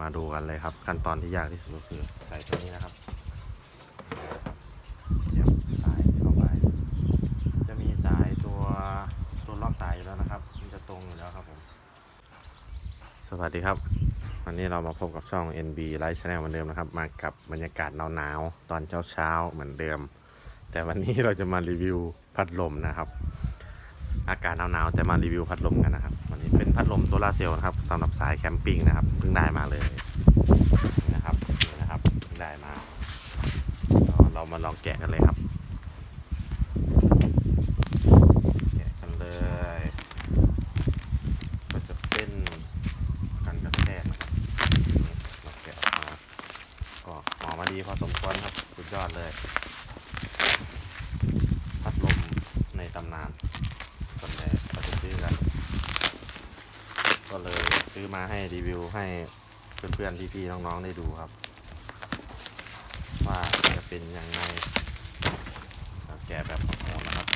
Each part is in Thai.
มาดูกันเลยครับ ขั้นตอนที่ยากที่สุดก็คือใส่ตัวนี้นะครับเสียบสายเข้าไป จะมีสายตัวตัวล็อกสายอยู่แล้วนะครับ มันจะตรงอยู่แล้วครับผม สวัสดีครับ วันนี้เรามาพบกับช่อง NB Live Channel เหมือนเดิมนะครับ มากับบรรยากาศหนาวๆตอนเช้าๆเหมือนเดิม แต่วันนี้เราจะมารีวิวพัดลมนะครับ อากาศหนาวๆแต่มารีวิวพัดลมกันนะครับ พัดลมโซลาร์เซลล์นะครับสำหรับสายแคมปิ้งนะครับเพิ่งได้มาเลยนะครับนี่นะครับเพิ่งได้มาเรามาลองแกะกันเลยครับ แกะกันเลย ก็จะเป็นกันกระแทกนะครับนี่เราแกะออกมาก็หอมมาดีพอสมควรครับสุดยอดเลย พัดลมในตำนานส่วนใหญ่ก็จะซื้อกัน ก็เลยซื้อมาให้รีวิวให้ เพื่อนๆพี่ๆน้องๆได้ดูครับ ว่าจะเป็นยังไงแกะแบบโหดนะครับ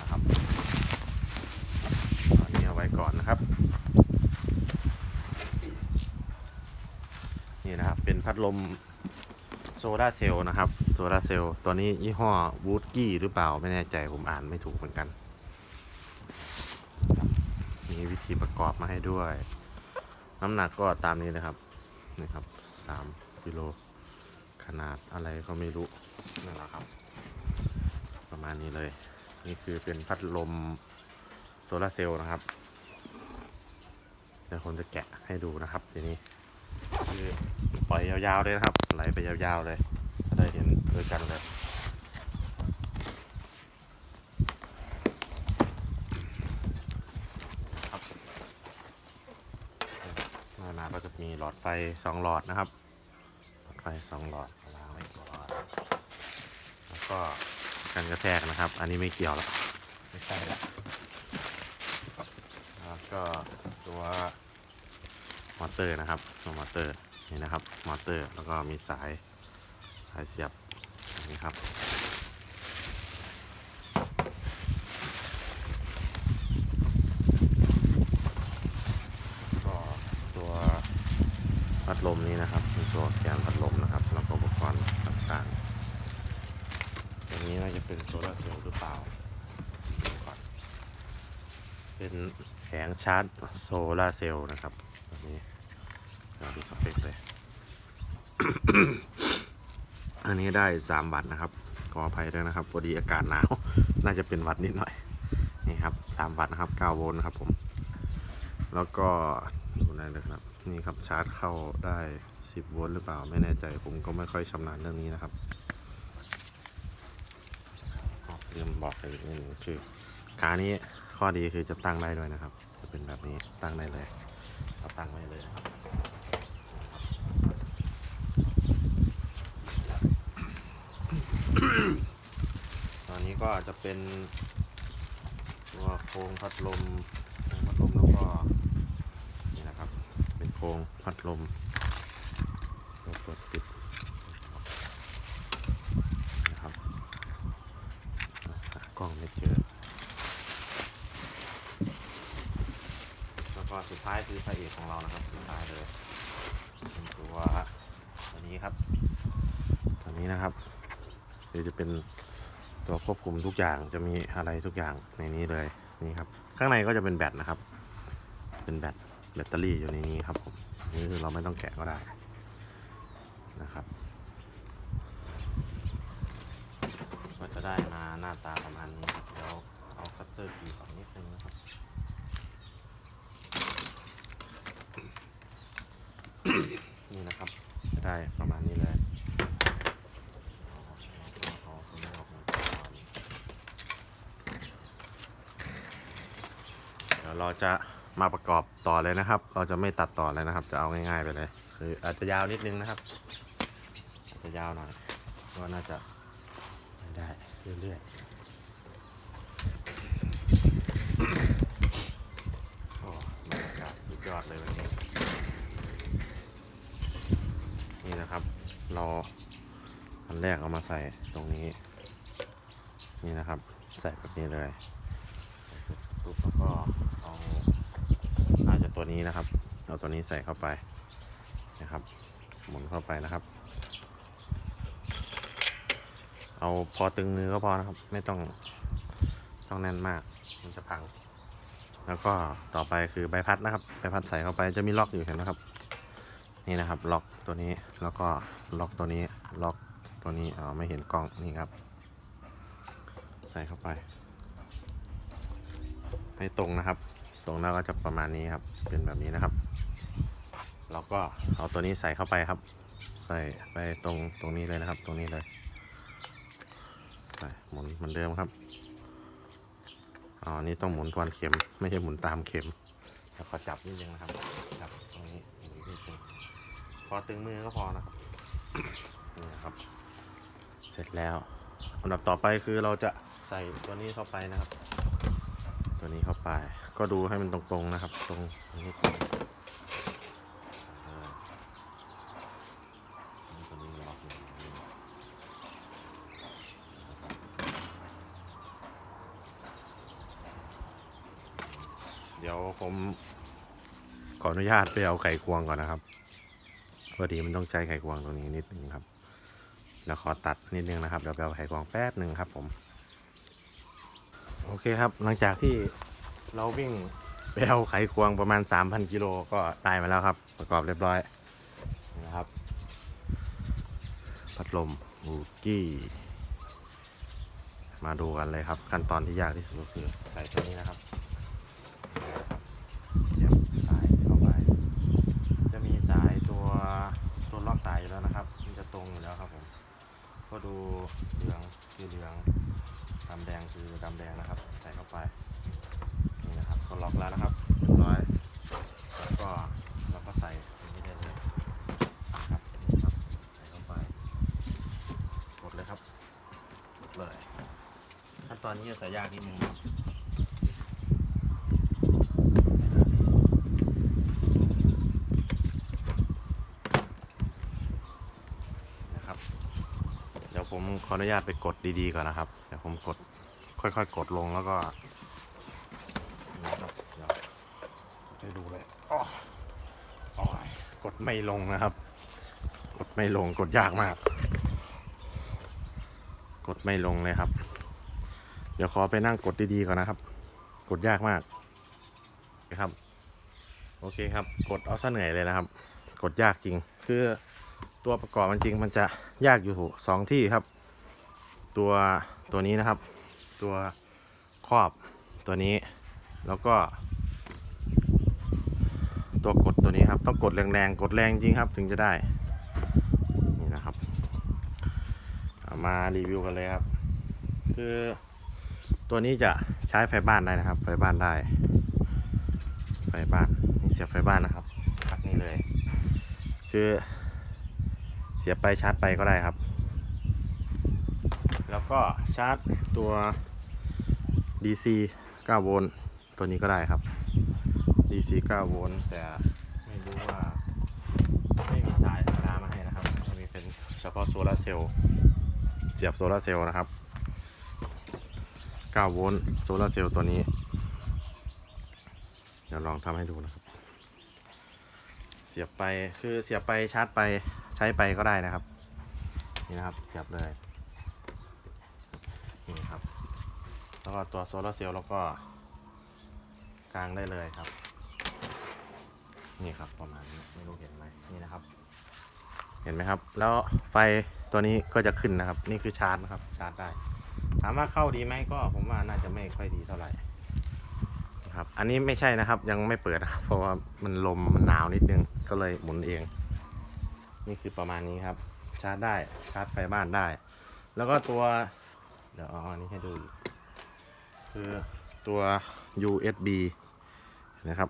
นะครับอันนี้เอาไว้ก่อนนะครับ นี่นะครับเป็นพัดลมโซลาเซลล์นะครับโซลาเซลล์ตัวนี้ยี่ห้อวูดกี้หรือเปล่าไม่แน่ใจผมอ่านไม่ถูกเหมือนกัน วิธีประกอบมาให้ด้วย น้ำหนักก็ตามนี้นะครับนี่ครับสามกิโลขนาดอะไรก็ไม่รู้นั่นแหละครับ ประมาณนี้เลย นี่คือเป็นพัดลมโซลาร์เซลล์นะครับเดี๋ยวผมจะแกะให้ดูนะครับทีนี้คือปล่อยยาวๆเลยนะครับไหลไปยาวๆเลยจะได้เห็นด้วยกันเลยครับหน้าหนา ก็จะมีหลอดไฟสองหลอดนะครับ หลอดไฟสองหลอดวางไว้ก่อนแล้วก็กันกระแทกนะครับ อันนี้ไม่เกี่ยวหรอกไม่ใช่ละแล้วก็ตัวมอเตอร์นะครับตัวมอเตอร์นี่นะครับ มอเตอร์แล้วก็มีสายสายเสียบอันนี้ครับ ก็ตัวพัดลมนี้นะครับเป็นตัวแกนพัดลมนะครับแล้วก็อุปกรณ์ต่างๆตัวนี้น่าจะเป็นโซลาร์เซลล์หรือเปล่าดูก่อน เป็นแผงชาร์จโซลาร์เซลล์นะครับตัวนี้เราดูสเปคเลย อันนี้ได้ 3 วัตต์นะครับขออภัยด้วยนะครับพอดีอากาศหนาว น่าจะเป็นวัตต์นิดหน่อย นี่ครับ 3 วัตต์นะครับ 9 โวลต์นะครับผม แล้วก็ดูได้เลยครับ นี่ครับชาร์จเข้าได้ 10 โวลต์หรือเปล่า ไม่แน่ใจ ผมก็ไม่ค่อยชำนาญเรื่องนี้นะครับอ๋อลืมบอกไปอีกนิดนึงคือ ขานี้ข้อดีคือจะตั้งได้ด้วยนะครับ จะเป็นแบบนี้ตั้งได้เลยเราตั้งไว้เลยครับตอนนี้ก็จะเป็นตัวโครงพัดลมโครงพัดลมแล้วก็นี่นะครับ เป็นโครงพัดลมตัวเปิดปิดนะครับหากล้องไม่เจอ แล้วก็สุดท้ายคือ พระเอกของเรานะครับสุดท้ายเลยเป็นตัวตัวนี้ครับ ตัวนี้นะครับคือจะเป็นตัวควบคุมทุกอย่างจะมีอะไรทุกอย่างในนี้เลยนี่ครับ ข้างในก็จะเป็นแบตนะครับ เป็นแบตแบตเตอรี่อยู่ในนี้ครับผมนี่คือเราไม่ต้องแกะก็ได้นะครับก็จะได้มาหน้าตาประมาณนี้ครับเดี๋ยวเอาคัตเตอร์กีออกนิดนึงนะครับ นี่นะครับ จะได้ประมาณนี้เลยเดี๋ยวเราจะมาประกอบต่อเลยนะครับ เราจะไม่ตัดต่อเลยนะครับ จะเอาง่ายๆไปเลย คืออาจจะยาวนิดนึงนะครับ อาจจะยาวหน่อย ก็น่าจะได้เรื่อยๆ โอ้บรรยากาศสุดยอดเลยวันนี้นะครับ เราอันแรกเอามาใส่ตรงนี้ นี่นะครับ ใส่แบบนี้เลยใส่เสร็จปุ๊บแล้วก็เอานี้นะครับ เอาตัวนี้ใส่เข้าไปนะครับ หมุนเข้าไปนะครับ เอาพอตึงมือก็พอนะครับ ไม่ต้องต้องแน่นมาก มันจะพัง แล้วก็ต่อไปคือใบพัดนะครับ ใบพัดใส่เข้าไปจะมีล็อกอยู่เห็นนะครับ นี่นะครับล็อกตัวนี้แล้วก็ล็อกตัวนี้ล็อกตัวนี้อ๋อไม่เห็นกล้องนี่ครับ ใส่เข้าไป ให้ตรงนะครับ ตรงแล้วก็จะประมาณนี้ครับ เป็นแบบนี้นะครับเราก็เอาตัวนี้ใส่เข้าไปครับ ใส่ไปตรงตรงนี้เลยนะครับ ตรงนี้เลยใส่หมุนเหมือนเดิมครับอ๋อนี่ต้องหมุนทวนเข็ม ไม่ใช่หมุนตามเข็มแล้วก็จับนิดนึงนะครับ จับตรงนี้หมุนนิดนึงพ อตึงมือก็พอนะครับนี่นะครับ เสร็จแล้วอันดับต่อไปคือเราจะใส่ตัวนี้เข้าไปนะครับ ตัวนี้เข้าไป ก็ดูให้มันตรงๆนะครับ ตรงนี้ตรงเออตัวนี้ล็อกอยู่นี่เดี๋ยวผมขออนุญาตไปเอาไข่ควงก่อนนะครับ พอดีมันต้องใช้ไขควงตรงนี้นิดนึงครับแล้วขอตัดนิดนึงนะครับเดี๋ยวเอาไขควงแป๊บหนึ่งครับ ผม โอเคครับ หลังจากที่เราวิ่งไปเอาไขควงประมาณ 3,000กิโลก็ได้มาแล้วครับ ประกอบเรียบร้อยนะครับ พัดลมบูกี้ มาดูกันเลยครับ ขั้นตอนที่ยากที่สุดก็คือใส่ตัวนี้นะครับเสียบสายเข้าไป จะมีสายตัวตัวล็อกสายอยู่แล้วนะครับ มันจะตรงอยู่แล้วครับผม ก็ดูเหลืองคือเหลือง ดำแดงคือดำแดงนะครับ ใส่เข้าไปนี่นะครับก็ล็อกแล้วนะครับเรียบร้อยแล้วก็เราก็ใส่อย่างนี้ได้เลยนะครับนี่ครับใส่เข้าไปกดเลยครับกดเลยขั้นตอนนี้จะใส่ยากนิดนึงครับนะครับ เดี๋ยวผมขออนุญาตไปกดดีๆก่อนนะครับ ผมกด ค่อยๆ กดลงแล้วก็นะครับเดี๋ยวจะดูเลยอ้ออ้อยกดไม่ลงนะครับ กดไม่ลงกดยากมาก กดไม่ลงเลยครับ เดี๋ยวขอไปนั่งกดดีๆก่อนนะครับ กดยากมากนะครับ โอเคครับ กดเอาซะเหนื่อยเลยนะครับ กดยากจริง คือตัวประกอบมันจริงมันจะยากอยู่สองที่ครับ ตัว ตัวนี้นะครับ ตัวครอบตัวนี้ แล้วก็ ตัวกดตัวนี้ครับ ต้องกดแรงๆ กดแรงจริงครับ ถึงจะได้ นี่นะครับามารีวิวกันเลยครับ คือตัวนี้จะใช้ไฟบ้านได้นะครับ ไฟบ้านได้ ไฟบ้านนี่เสียบไฟบ้านนะครับพักนี้เลย คือเสียบไปชาร์จไปก็ได้ครับ แล้วก็ชาร์จตัว DC 9 โวลต์ตัวนี้ก็ได้ครับ DC 9 โวลต์แต่ไม่รู้ว่า ไม่มีสายธรรมดามาให้นะครับมันมีเป็นเฉพาะโซลาร์เซลล์เสียบโซลาร์เซลล์นะครับ 9 โวลต์โซลาร์เซลล์ตัวนี้ เดี๋ยวลองทำให้ดูนะครับ เสียบไปคือเสียบไปชาร์จไปใช้ไปก็ได้นะครับ นี่นะครับ เสียบเลยนี่ครับ แล้วก็ตัวโซลาร์เซลล์แล้วก็กลางได้เลยครับ นี่ครับประมาณนี้ไม่รู้เห็นไหมนี่นะครับ เห็นไหมครับ แล้วไฟตัวนี้ก็จะขึ้นนะครับ นี่คือชาร์จนะครับ ชาร์จได้ ถามว่าเข้าดีไหมก็ผมว่าน่าจะไม่ค่อยดีเท่าไหร่นะครับอันนี้ไม่ใช่นะครับยังไม่เปิดนะครับเพราะว่ามันลมมันหนาวนิดนึงก็เลยหมุนเอง นี่คือประมาณนี้ครับ ชาร์จได้ชาร์จไฟบ้านได้ แล้วก็ตัว เดี๋ยวเอาอันนี้ให้ดูอีก คือตัว USB นะครับ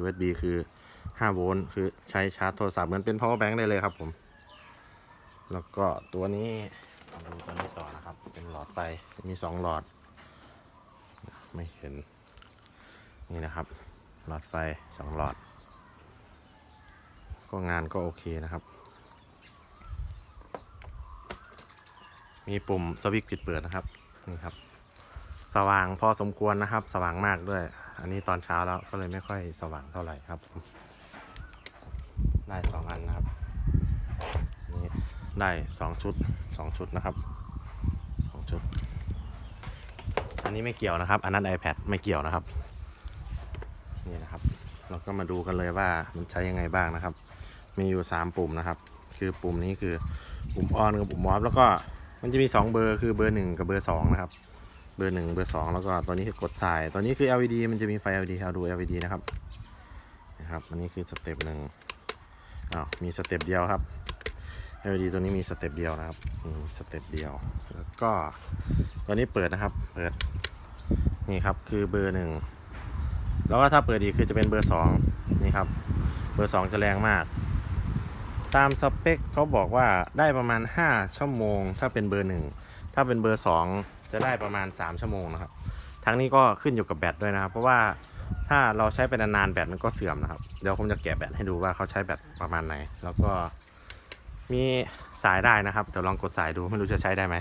USB คือ 5 โวลต์คือใช้ชาร์จโทรศัพท์เหมือนเป็น power bank ได้เลยครับผม แล้วก็ตัวนี้มาดูตัวนี้ต่อนะครับ เป็นหลอดไฟมี 2 หลอด ไม่เห็น นี่นะครับ หลอดไฟ 2 หลอด ก็งานก็โอเคนะครับ มีปุ่มสวิตช์ปิดเปิดนะครับ นี่ครับ สว่างพอสมควรนะครับ สว่างมากด้วย อันนี้ตอนเช้าแล้วก็เลยไม่ค่อยสว่างเท่าไหร่ครับ ได้สองอันนะครับนี่ได้สองชุดสองชุดนะครับสองชุด อันนี้ไม่เกี่ยวนะครับ อันนั้น iPad ไม่เกี่ยวนะครับ นี่นะครับ เราก็มาดูกันเลยว่ามันใช้ยังไงบ้างนะครับ มีอยู่ 3 ปุ่มนะครับ คือปุ่มนี้คือปุ่มออนกับปุ่มออฟแล้วก็มันจะมี 2 เบอร์คือเบอร์ 1 กับเบอร์2นะครับ เบอร์1เบอร์2แล้วก็ตัวนี้คือกดสายตัวนี้คือ LED มันจะมีไฟ LED เอาดู LED นะครับนะครับอันนี้คือสเต็ปหนึ่งอ้าวมีสเต็ปเดียวครับ LED ตัวนี้มีสเต็ปเดียวนะครับมีสเต็ปเดียว แล้วก็ตัวนี้เปิดนะครับ เปิดนี่ครับคือเบอร์หนึ่งแล้วก็ถ้าเปิดอีกคือจะเป็นเบอร์สองนี่ครับ เบอร์สองจะแรงมาก ตามสเปคเขาบอกว่าได้ประมาณ 5 ชั่วโมง ถ้าเป็นเบอร์หนึ่งถ้าเป็นเบอร์สอง จะได้ประมาณ 3 ชั่วโมงนะครับ ทั้งนี้ก็ขึ้นอยู่กับแบตด้วยนะครับ เพราะว่าถ้าเราใช้ไปนานๆแบตมันก็เสื่อมนะครับ เดี๋ยวผมจะแกะแบตให้ดูว่าเขาใช้แบตประมาณไหน แล้วก็มีสายได้นะครับ เดี๋ยวลองกดสายดูไม่รู้จะใช้ได้ไหม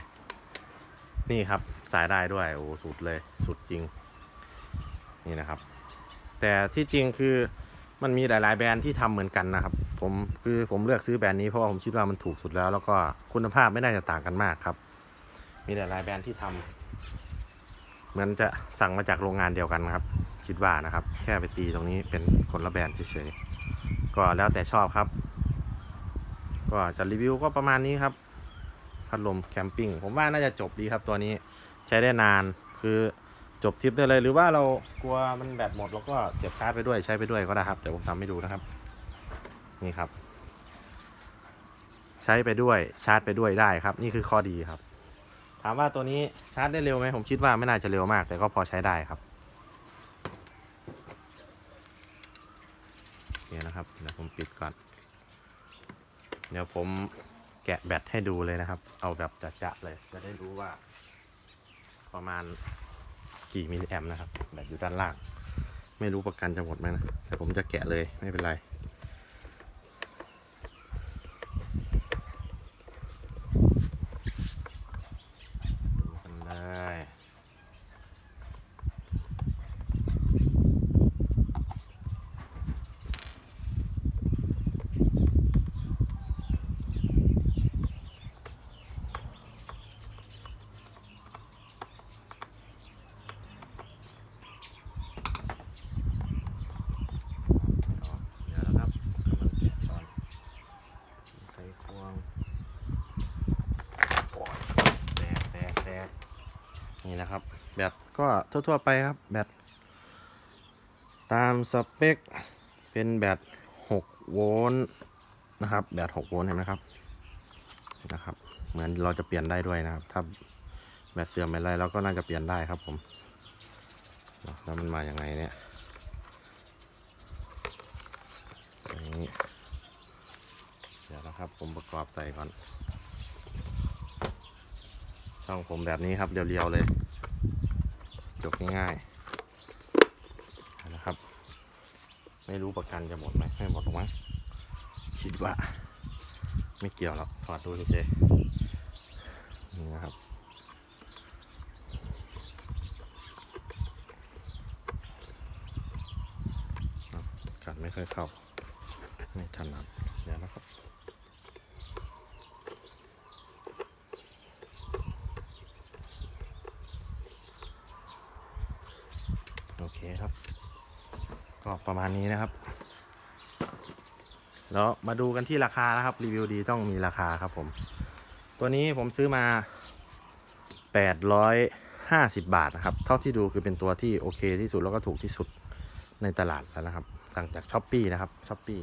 นี่ครับสายได้ด้วยโอ้สุดเลยสุดจริง นี่นะครับ แต่ที่จริงคือมันมีหลายๆแบรนด์ที่ทำเหมือนกันนะครับผมคือผมเลือกซื้อแบรนด์นี้เพราะว่าผมคิดว่ามันถูกสุดแล้ว แล้วก็คุณภาพไม่น่าจะต่างกันมากครับ มีหลายๆแบรนด์ที่ทำเหมือนจะสั่งมาจากโรงงานเดียวกันครับ คิดว่านะครับ แค่ไปตีตรงนี้เป็นคนละแบรนด์เฉยๆก็แล้วแต่ชอบครับ ก็จะรีวิวก็ประมาณนี้ครับพัดลมแคมปิ้งผมว่าน่าจะจบดีครับตัวนี้ใช้ได้นานคือจบทริปได้เลยหรือว่าเรากลัวมันแบตหมดเราก็เสียบชาร์จไปด้วยใช้ไปด้วยก็ได้ครับ เดี๋ยวผมทำให้ดูนะครับ นี่ครับ ใช้ไปด้วยชาร์จไปด้วยได้ครับ นี่คือข้อดีครับ ถามว่าตัวนี้ชาร์จได้เร็วไหมผมคิดว่าไม่น่าจะเร็วมาก แต่ก็พอใช้ได้ครับโอเคนะครับเดี๋ยวผมปิดก่อน เดี๋ยวผมแกะแบตให้ดูเลยนะครับ เอาแบบจะๆเลย จะได้รู้ว่า ประมาณกี่มิลลิแอมนะครับ แบตอยู่ด้านล่าง ไม่รู้ประกันจะหมดไหมนะแต่ผมจะแกะเลยไม่เป็นไร ดูกันเลยเดี๋ยวนะครับกำลังแกะก่อนใส่ควงโอ้ยแตกแตกแตก นี่นะครับ แบตก็ทั่วๆไปครับ แบตตามสเปคเป็นแบต6โวลต์นะครับแบต6โวลต์เห็นไหมครับนะครับ เหมือนเราจะเปลี่ยนได้ด้วยนะครับ ถ้าแบตเสื่อมอะไรเราก็น่าจะเปลี่ยนได้ครับผมแล้วมันมาอย่างไงเนี่ยอย่างนี้เดี๋ยวนะครับผมประกอบใส่ก่อน ช่องผมแบบนี้ครับเรียวๆเลยจบง่ายๆนะครับ ไม่รู้ประกันจะหมดไหมไม่หมดหรอกมั้งคิดว่า ไม่เกี่ยวหรอกถอดดูเฉยๆนี่นะครับกันไม่ค่อยเข้าไม่ถนัดเดี๋ยวนะครับ โอเคครับ ก็ประมาณนี้นะครับ แล้วมาดูกันที่ราคานะครับ รีวิวดีต้องมีราคาครับผม ตัวนี้ผมซื้อมา 850 บาทนะครับ เท่าที่ดูคือเป็นตัวที่โอเคที่สุดแล้วก็ถูกที่สุดในตลาดแล้วนะครับ สั่งจากช้อปปีนะครับช้อปปี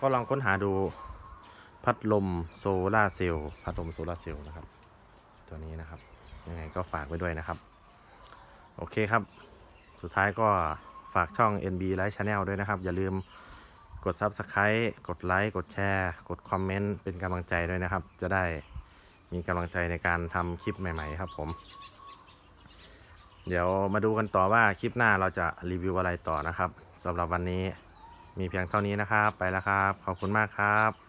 ก็ลองค้นหาดูพัดลมโซลาเซลล์พัดลมโซลาเซลล์นะครับ ตัวนี้นะครับ ยังไงก็ฝากไว้ด้วยนะครับ โอเคครับ สุดท้ายก็ ฝากช่อง NB Live Channel ด้วยนะครับ อย่าลืมกด Subscribe กดไลค์กดแชร์ กดคอมเมนต์เป็นกำลังใจด้วยนะครับ จะได้มีกำลังใจในการทำคลิปใหม่ๆครับผม เดี๋ยวมาดูกันต่อว่าคลิปหน้าเราจะรีวิวอะไรต่อนะครับสำหรับวันนี้มีเพียงเท่านี้นะครับ ไปแล้วครับ ขอบคุณมากครับ